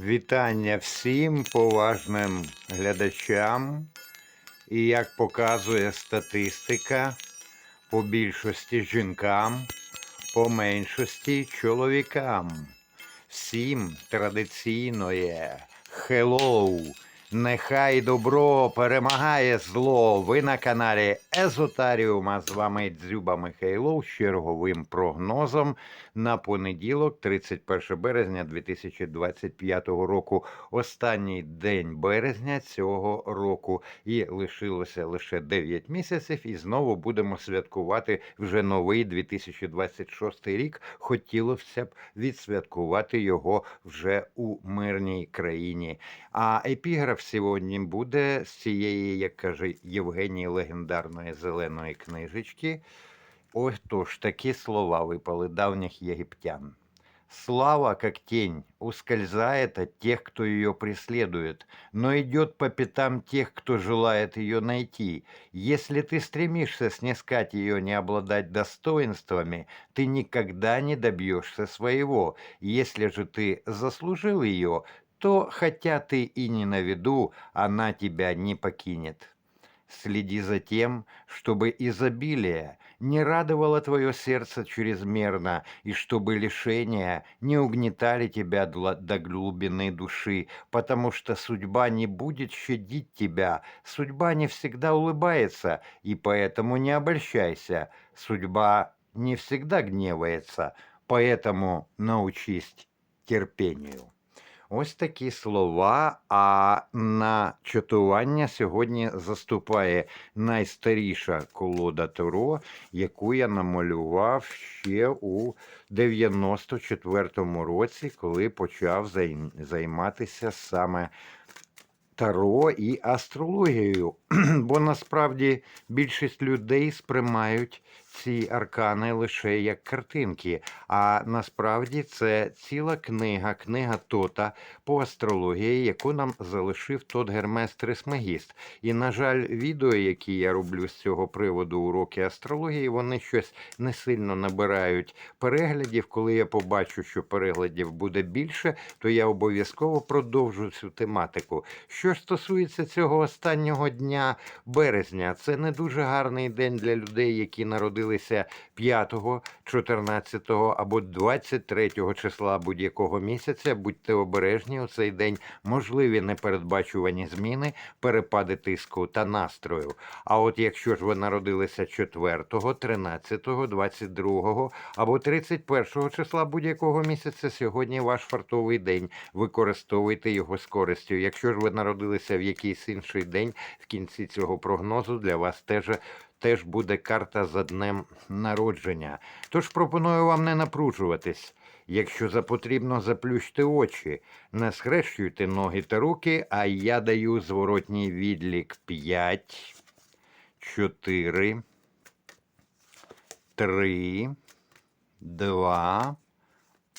Вітання всім поважним глядачам. І як показує статистика, по більшості жінкам, по меншості чоловікам. Всім традиційно Hello! Нехай добро перемагає зло. Ви на каналі Езотаріума. З вами Дзюба Михайлов з черговим прогнозом на понеділок, 31 березня 2025 року. Останній день березня цього року. І лишилося лише 9 місяців, і знову будемо святкувати вже новий 2026 рік. Хотілося б відсвяткувати його вже у мирній країні. А епіграф сьогодні буде з цієї, як каже Євгеній, легендарної зеленої книжечки. Ось тож такі слова випали давніх єгиптян. Слава, как тень, ускользает от тех, кто ее преследует, но идет по пятам тех, кто желает ее найти. Если ты стремишься снискать ее, не обладать достоинствами, ты никогда не добьешься своего. Если же ты заслужил ее, то, хотя ты и не на виду, она тебя не покинет. Следи за тем, чтобы изобилие не радовало твое сердце чрезмерно, и чтобы лишения не угнетали тебя до глубины души, потому что судьба не будет щадить тебя, судьба не всегда улыбается, и поэтому не обольщайся, судьба не всегда гневается, поэтому научись терпению. Ось такі слова. А на чатування сьогодні заступає найстаріша колода Таро, яку я намалював ще у 94-му році, коли почав займатися саме Таро і астрологією. Бо насправді більшість людей сприймають ці аркани лише як картинки. А насправді це ціла книга, книга Тота по астрології, яку нам залишив тот Гермес Трисмегіст. І, на жаль, відео, які я роблю з цього приводу уроки астрології, вони щось не сильно набирають переглядів. Коли я побачу, що переглядів буде більше, то я обов'язково продовжу цю тематику. Що ж стосується цього останнього дня березня, це не дуже гарний день для людей, які народилися 5, 14 або 23 числа будь-якого місяця. Будьте обережні у цей день можливі непередбачувані зміни, перепади тиску та настрою. А от якщо ж ви народилися 4, 13, 22 або 31 числа будь-якого місяця, сьогодні ваш фартовий день. Використовуйте його з користю. Якщо ж ви народилися в якийсь інший день, в кінці цього прогнозу для вас теж. Теж буде карта за днем народження. Тож пропоную вам не напружуватись. Якщо за потрібно, заплющте очі, не схрещуйте ноги та руки, а я даю зворотній відлік 5, 4, 3, 2,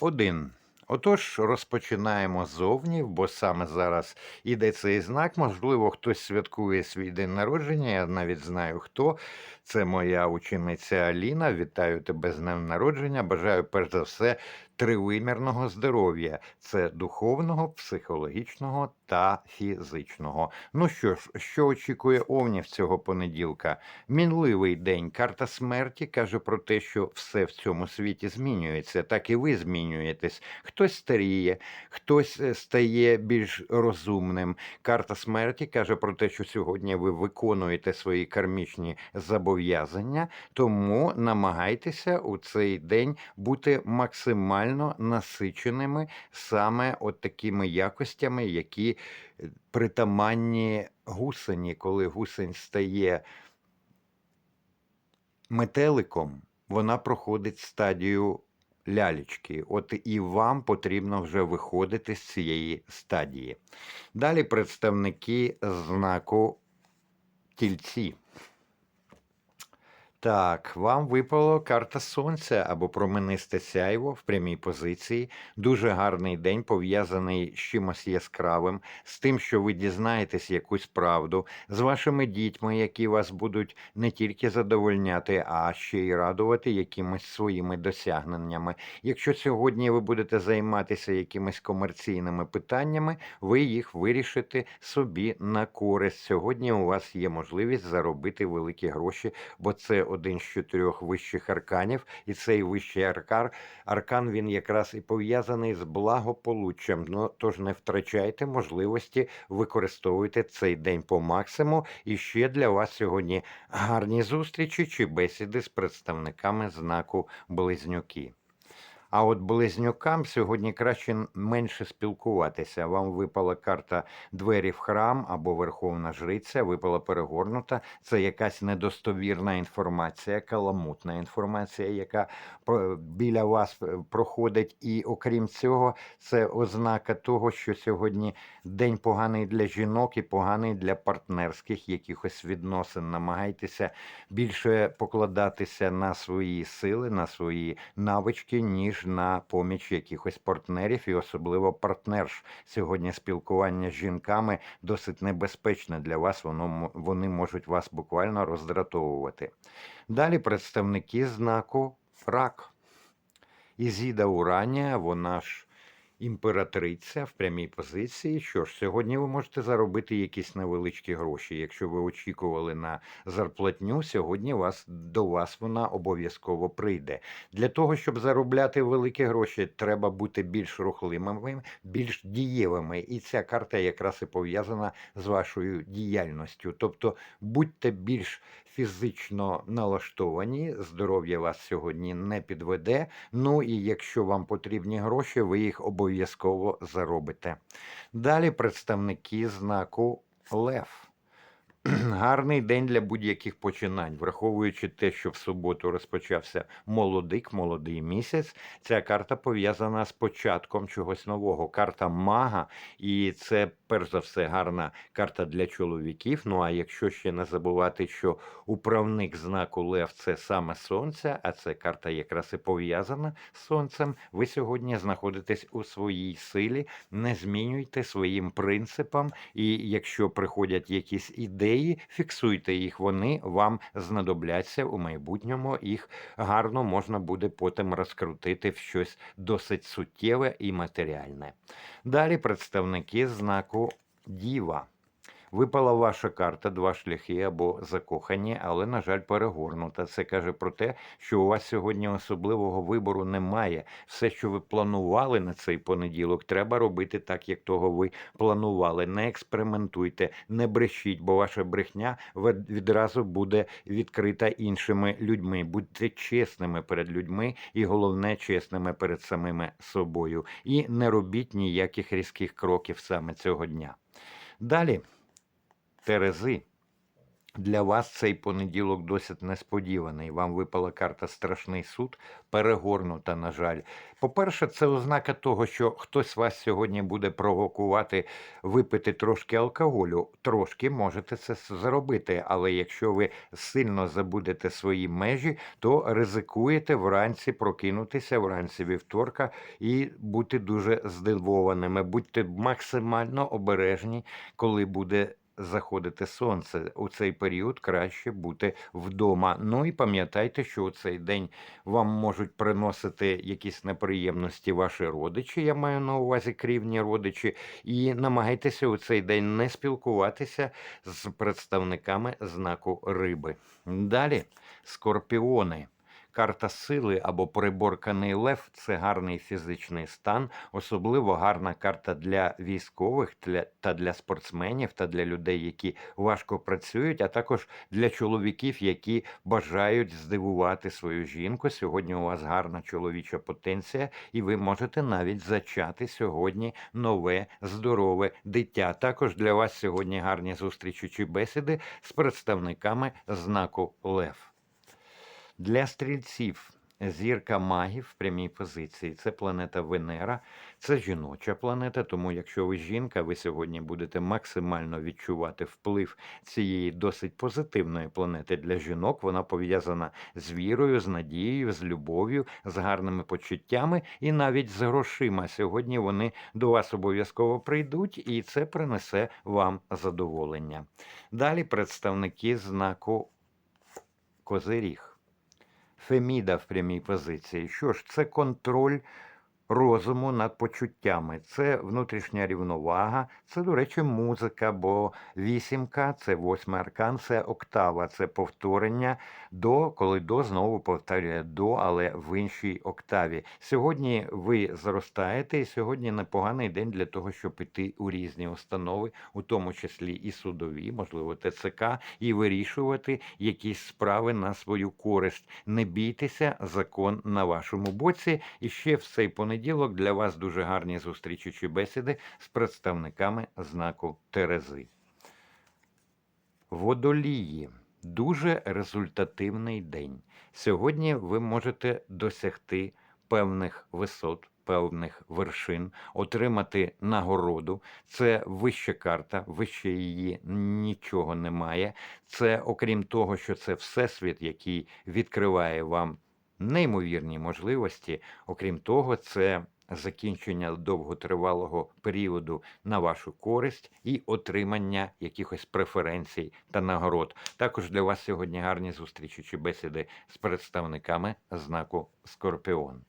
1. Отож, розпочинаємо зовні, бо саме зараз іде цей знак. Можливо, хтось святкує свій день народження. Я навіть знаю хто. Це моя учениця Аліна. Вітаю тебе з днем народження. Бажаю перш за все тривимірного здоров'я. Це духовного, психологічного та фізичного. Ну що ж, що очікує Овнів цього понеділка? Мінливий день. Карта смерті каже про те, що все в цьому світі змінюється, так і ви змінюєтесь. Хтось старіє, хтось е, стає більш розумним. Карта смерті каже про те, що сьогодні ви виконуєте свої кармічні зобов'язання, тому намагайтеся у цей день бути максимально насиченими саме от такими якостями, які е, притаманні гусені, коли гусень стає метеликом, вона проходить стадію лялечки. От і вам потрібно вже виходити з цієї стадії. Далі представники знаку тільці. Так, вам випала карта сонця або променисте сяйво в прямій позиції. Дуже гарний день, пов'язаний з чимось яскравим, з тим, що ви дізнаєтесь якусь правду, з вашими дітьми, які вас будуть не тільки задовольняти, а ще й радувати якимись своїми досягненнями. Якщо сьогодні ви будете займатися якимись комерційними питаннями, ви їх вирішите собі на користь. Сьогодні у вас є можливість заробити великі гроші, бо це один з чотирьох вищих арканів, і цей вищий аркар, аркан він якраз і пов'язаний з благополуччям. Ну тож не втрачайте можливості, використовуйте цей день по максимуму. І ще для вас сьогодні гарні зустрічі чи бесіди з представниками знаку Близнюки. А от близнюкам сьогодні краще менше спілкуватися. Вам випала карта двері в храм або Верховна Жриця, випала перегорнута. Це якась недостовірна інформація, каламутна інформація, яка біля вас е, проходить. І окрім цього, це ознака того, що сьогодні день поганий для жінок і поганий для партнерських якихось відносин. Намагайтеся більше покладатися на свої сили, на свої навички, ніж на поміч якихось партнерів, і особливо партнерш. Сьогодні спілкування з жінками досить небезпечне для вас. Воно вони можуть вас буквально роздратовувати. Далі представники знаку рак. Ізіда Уранія, вона ж імператриця в прямій позиції. Що ж, сьогодні ви можете заробити якісь невеличкі гроші. Якщо ви очікували на зарплатню, сьогодні вас до вас вона обов'язково прийде. Для того, щоб заробляти великі гроші, треба бути більш рухливими, більш дієвими. І ця карта якраз і пов'язана з вашою діяльністю. Тобто будьте більш фізично налаштовані, здоров'я вас сьогодні не підведе. Ну і якщо вам потрібні гроші, ви їх обов'язково заробите. Далі представники знаку Лев. Гарний день для будь-яких починань, враховуючи те, що в суботу розпочався молодик, молодий місяць. Ця карта пов'язана з початком чогось нового. Карта мага, і це перш за все гарна карта для чоловіків. Ну а якщо ще не забувати, що управник знаку Лев це саме сонце, а це карта якраз і пов'язана з сонцем. Ви сьогодні знаходитесь у своїй силі, не змінюйте своїм принципам, і якщо приходять якісь ідеї, фіксуйте їх. Вони вам знадобляться у майбутньому. Їх гарно можна буде потім розкрутити в щось досить суттєве і матеріальне. Далі представники знаку Діва. Випала ваша карта, два шляхи або закохані, але, на жаль, перегорнута. Це каже про те, що у вас сьогодні особливого вибору немає. Все, що ви планували на цей понеділок, треба робити так, як того ви планували. Не експериментуйте, не брешіть, бо ваша брехня відразу буде відкрита іншими людьми. Будьте чесними перед людьми і головне чесними перед самими собою. І не робіть ніяких різких кроків саме цього дня. Далі. Терези. Для вас цей понеділок досить несподіваний. Вам випала карта Страшний суд, перегорнута, на жаль. По-перше, це ознака того, що хтось вас сьогодні буде провокувати випити трошки алкоголю. Трошки можете це зробити, але якщо ви сильно забудете свої межі, то ризикуєте вранці прокинутися вранці вівторка і бути дуже здивованими. Будьте максимально обережні, коли буде заходити сонце. У цей період краще бути вдома. Ну і пам'ятайте, що у цей день вам можуть приносити якісь неприємності ваші родичі. Я маю на увазі крівні родичі. І намагайтеся у цей день не спілкуватися з представниками знаку риби. Далі скорпіони. Карта сили або приборканий лев це гарний фізичний стан, особливо гарна карта для військових та для спортсменів та для людей, які важко працюють, а також для чоловіків, які бажають здивувати свою жінку. Сьогодні у вас гарна чоловіча потенція, і ви можете навіть зачати сьогодні нове здорове дитя. Також для вас сьогодні гарні зустрічі чи бесіди з представниками знаку Лев. Для стрільців зірка магів в прямій позиції. Це планета Венера, це жіноча планета. Тому, якщо ви жінка, ви сьогодні будете максимально відчувати вплив цієї досить позитивної планети для жінок. Вона пов'язана з вірою, з надією, з любов'ю, з гарними почуттями і навіть з грошима. Сьогодні вони до вас обов'язково прийдуть, і це принесе вам задоволення. Далі представники знаку Козиріг. Феміда в прямій позиції. Що ж, це контроль розуму над почуттями, це внутрішня рівновага, це, до речі, музика, бо вісімка це восьмий аркан, це октава, це повторення до, коли до знову повторює до, але в іншій октаві. Сьогодні ви зростаєте, і сьогодні непоганий день для того, щоб іти у різні установи, у тому числі і судові, можливо, ТЦК, і вирішувати якісь справи на свою користь. Не бійтеся, закон на вашому боці. І ще в цей понеділок для вас дуже гарні зустрічі чи бесіди з представниками знаку Терези. Водолії. Дуже результативний день. Сьогодні ви можете досягти певних висот, певних вершин, отримати нагороду. Це вища карта, вище її нічого немає. Це, окрім того, що це всесвіт, який відкриває вам неймовірні можливості. Окрім того, це закінчення довготривалого періоду на вашу користь і отримання якихось преференцій та нагород. Також для вас сьогодні гарні зустрічі чи бесіди з представниками знаку Скорпіон.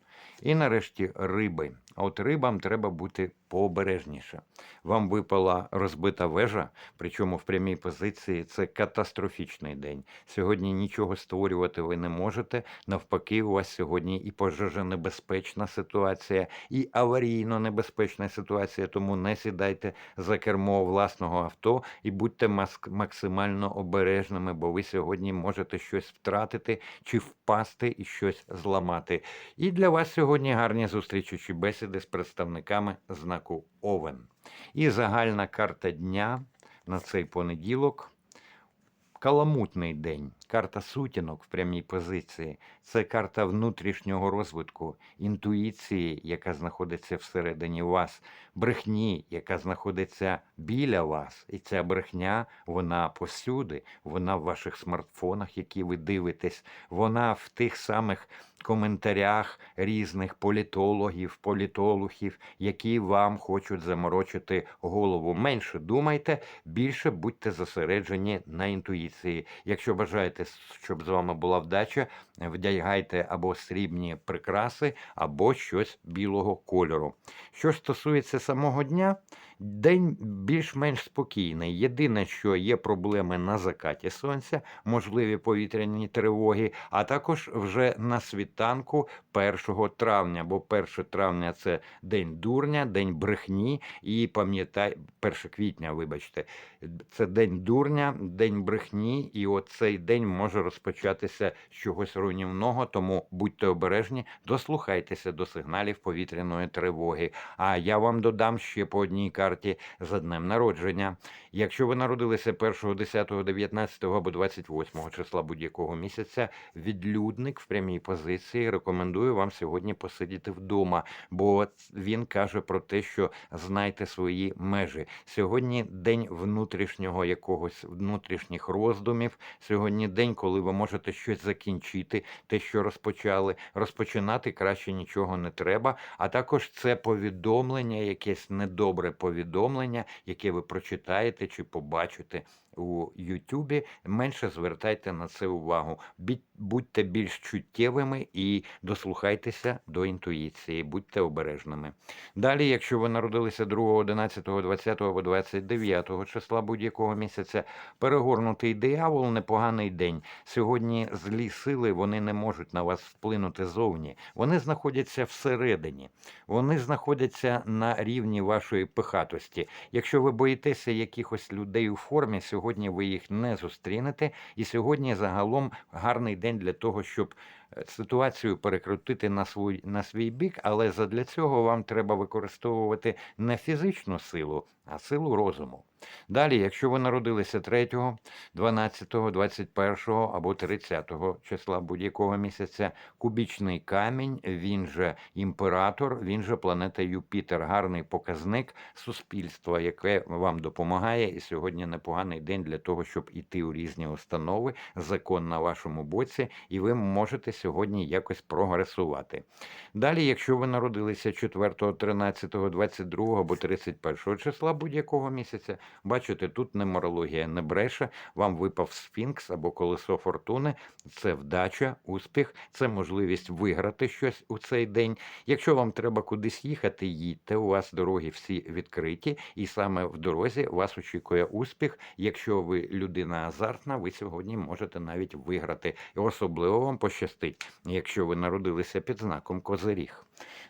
І нарешті риби. От рибам треба бути пообережніше. Вам випала розбита вежа, причому в прямій позиції це катастрофічний день. Сьогодні нічого створювати ви не можете. Навпаки, у вас сьогодні і пожежонебезпечна ситуація, і аварійно небезпечна ситуація. Тому не сідайте за кермо власного авто і будьте максимально обережними, бо ви сьогодні можете щось втратити чи впасти і щось зламати. І для вас сьогодні гарні зустрічі чи бесіди з представниками знаку Овен. І загальна карта дня на цей понеділок. Каламутний день, карта сутінок в прямій позиції. Це карта внутрішнього розвитку, інтуїції, яка знаходиться всередині вас, брехні, яка знаходиться біля вас. І ця брехня, вона повсюди, вона в ваших смартфонах, які ви дивитесь, вона в тих самих коментарях різних політологів, політологів, які вам хочуть заморочити голову. Менше думайте, більше будьте зосереджені на інтуїції. Якщо бажаєте, щоб з вами була вдача, вдягайте або срібні прикраси, або щось білого кольору. Що стосується самого дня, день більш-менш спокійний. Єдине, що є проблеми на закаті сонця, можливі повітряні тривоги, а також вже на світанку 1 травня, бо 1 травня це день дурня, день брехні, і пам'ятай, 1 квітня, вибачте, це день дурня, день брехні, і от цей день може розпочатися з чогось руйнівного, тому будьте обережні, дослухайтеся до сигналів повітряної тривоги. А я вам додам ще по одній карті за днем народження. Якщо ви народилися 1, 10, 19 або 28 числа будь-якого місяця, відлюдник в прямій позиції рекомендую вам сьогодні посидіти вдома, бо він каже про те, що знайте свої межі. Сьогодні день внутрішнього якогось внутрішніх роздумів. Сьогодні день, коли ви можете щось закінчити, те, що розпочали. Розпочинати краще нічого не треба. А також це повідомлення, якесь недобре повідомлення, яке ви прочитаєте чи побачите у Ютубі. Менше звертайте на це увагу. Будьте більш чуттєвими і дослухайтеся до інтуїції, будьте обережними. Далі, якщо ви народилися 2, 11, 20 або 29 числа будь-якого місяця, перегорнутий диявол непоганий день. Сьогодні злі сили вони не можуть на вас вплинути зовні. Вони знаходяться всередині, вони знаходяться на рівні вашої пихатості. Якщо ви боїтеся якихось людей у формі, сьогодні ви їх не зустрінете. І сьогодні загалом гарний день для того, щоб ситуацію перекрутити на свій, на свій бік, але задля цього вам треба використовувати не фізичну силу, а силу розуму. Далі, якщо ви народилися 3, 12, 21 або 30 числа будь-якого місяця, кубічний камінь, він же імператор, він же планета Юпітер, гарний показник суспільства, яке вам допомагає. І сьогодні непоганий день для того, щоб іти у різні установи, закон на вашому боці, і ви можете сьогодні якось прогресувати. Далі, якщо ви народилися 4, 13, 22 або 31 числа будь-якого місяця, бачите, тут нумерологія не бреше, вам випав сфінкс або колесо фортуни, це вдача, успіх, це можливість виграти щось у цей день. Якщо вам треба кудись їхати, їдьте, у вас дороги всі відкриті, і саме в дорозі вас очікує успіх. Якщо ви людина азартна, ви сьогодні можете навіть виграти. І особливо вам пощастить, якщо ви народилися під знаком Козиріг.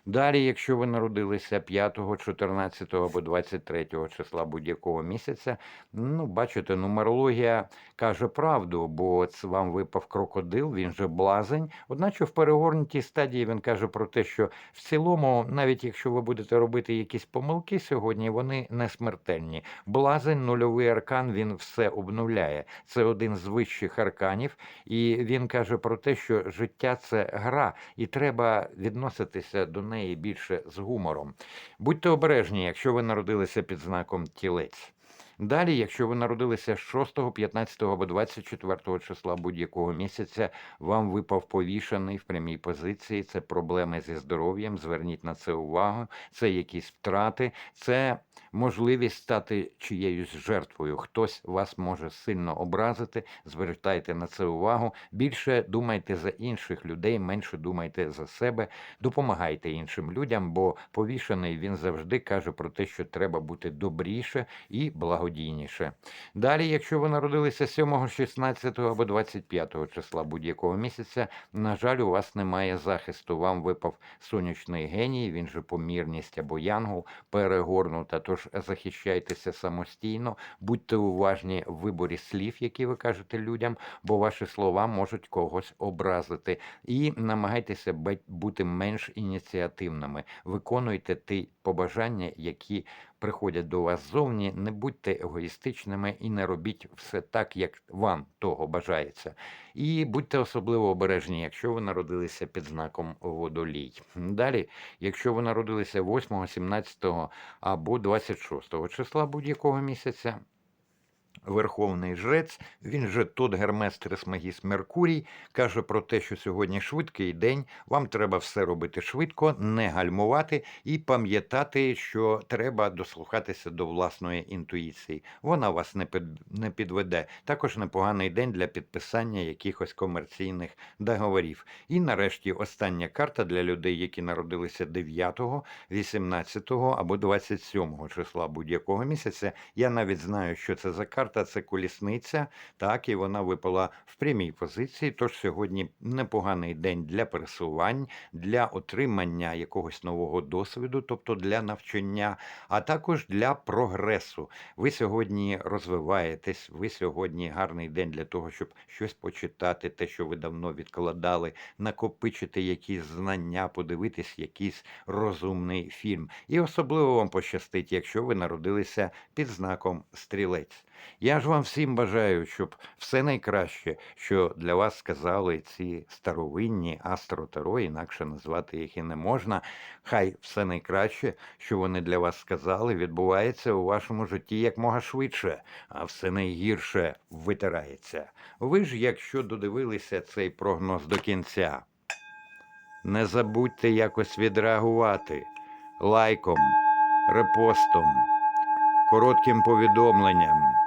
Далі, якщо ви народилися 5, 14 або 23 числа будь-якого місяця, ну, бачите, нумерологія каже правду, бо вам випав крокодил, він же блазень. Одначе в перегорнутій стадії він каже про те, що в цілому, навіть якщо ви будете робити якісь помилки сьогодні, вони не смертельні. Блазень, нульовий аркан, він все обновляє. Це один з вищих арканів, і він каже про те, що життя це гра, і треба відноситися до неї більше з гумором. Будьте обережні, якщо ви народилися під знаком тілець. Далі, якщо ви народилися 6, 15 або 24 числа будь-якого місяця, вам випав повішений в прямій позиції. Це проблеми зі здоров'ям. Зверніть на це увагу. Це якісь втрати, це можливість стати чиєюсь жертвою. Хтось вас може сильно образити. Звертайте на це увагу. Більше думайте за інших людей, менше думайте за себе. Допомагайте іншим людям, бо повішений він завжди каже про те, що треба бути добріше і благодійніше. Далі, якщо ви народилися 7, 16 або 25 числа будь-якого місяця, на жаль, у вас немає захисту. Вам випав сонячний геній, він же помірність або янгол, перегорнута. Тож захищайтеся самостійно, будьте уважні в виборі слів, які ви кажете людям, бо ваші слова можуть когось образити. І намагайтеся бути менш ініціативними. Виконуйте ті побажання, які приходять до вас ззовні. Не будьте егоїстичними і не робіть все так, як вам того бажається. І будьте особливо обережні, якщо ви народилися під знаком водолій. Далі, якщо ви народилися 8, 17 або 26 числа будь-якого місяця. Верховний жрець, він же тот Гермес Трисмагіс Меркурій, каже про те, що сьогодні швидкий день, вам треба все робити швидко, не гальмувати і пам'ятати, що треба дослухатися до власної інтуїції. Вона вас не не підведе. Також непоганий день для підписання якихось комерційних договорів. І нарешті остання карта для людей, які народилися 9, 18 або 27 числа будь-якого місяця. Я навіть знаю, що це за карта. Це колісниця, так і вона випала в прямій позиції. Тож сьогодні непоганий день для пересувань, для отримання якогось нового досвіду, тобто для навчання, а також для прогресу. Ви сьогодні розвиваєтесь, ви сьогодні гарний день для того, щоб щось почитати, те, що ви давно відкладали, накопичити якісь знання, подивитись якийсь розумний фільм. І особливо вам пощастить, якщо ви народилися під знаком стрілець. Я ж вам всім бажаю, щоб все найкраще, що для вас сказали ці старовинні астро-таро, інакше назвати їх і не можна. Хай все найкраще, що вони для вас сказали, відбувається у вашому житті якмога швидше, а все найгірше витирається. Ви ж, якщо додивилися цей прогноз до кінця, не забудьте якось відреагувати лайком, репостом, коротким повідомленням.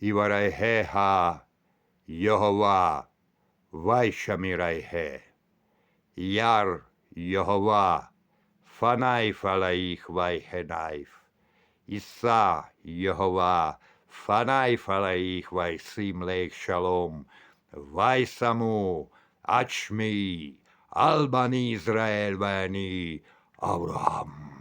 Іварайгега Йогова Вайшамірайге Яр Йогова Фанайф алаїх Вайхенайф Іса Йогова Фанайф алаїх Вайсим лейх Шалом Вайсаму Ачмі Албані Ізраїль Вані Авраам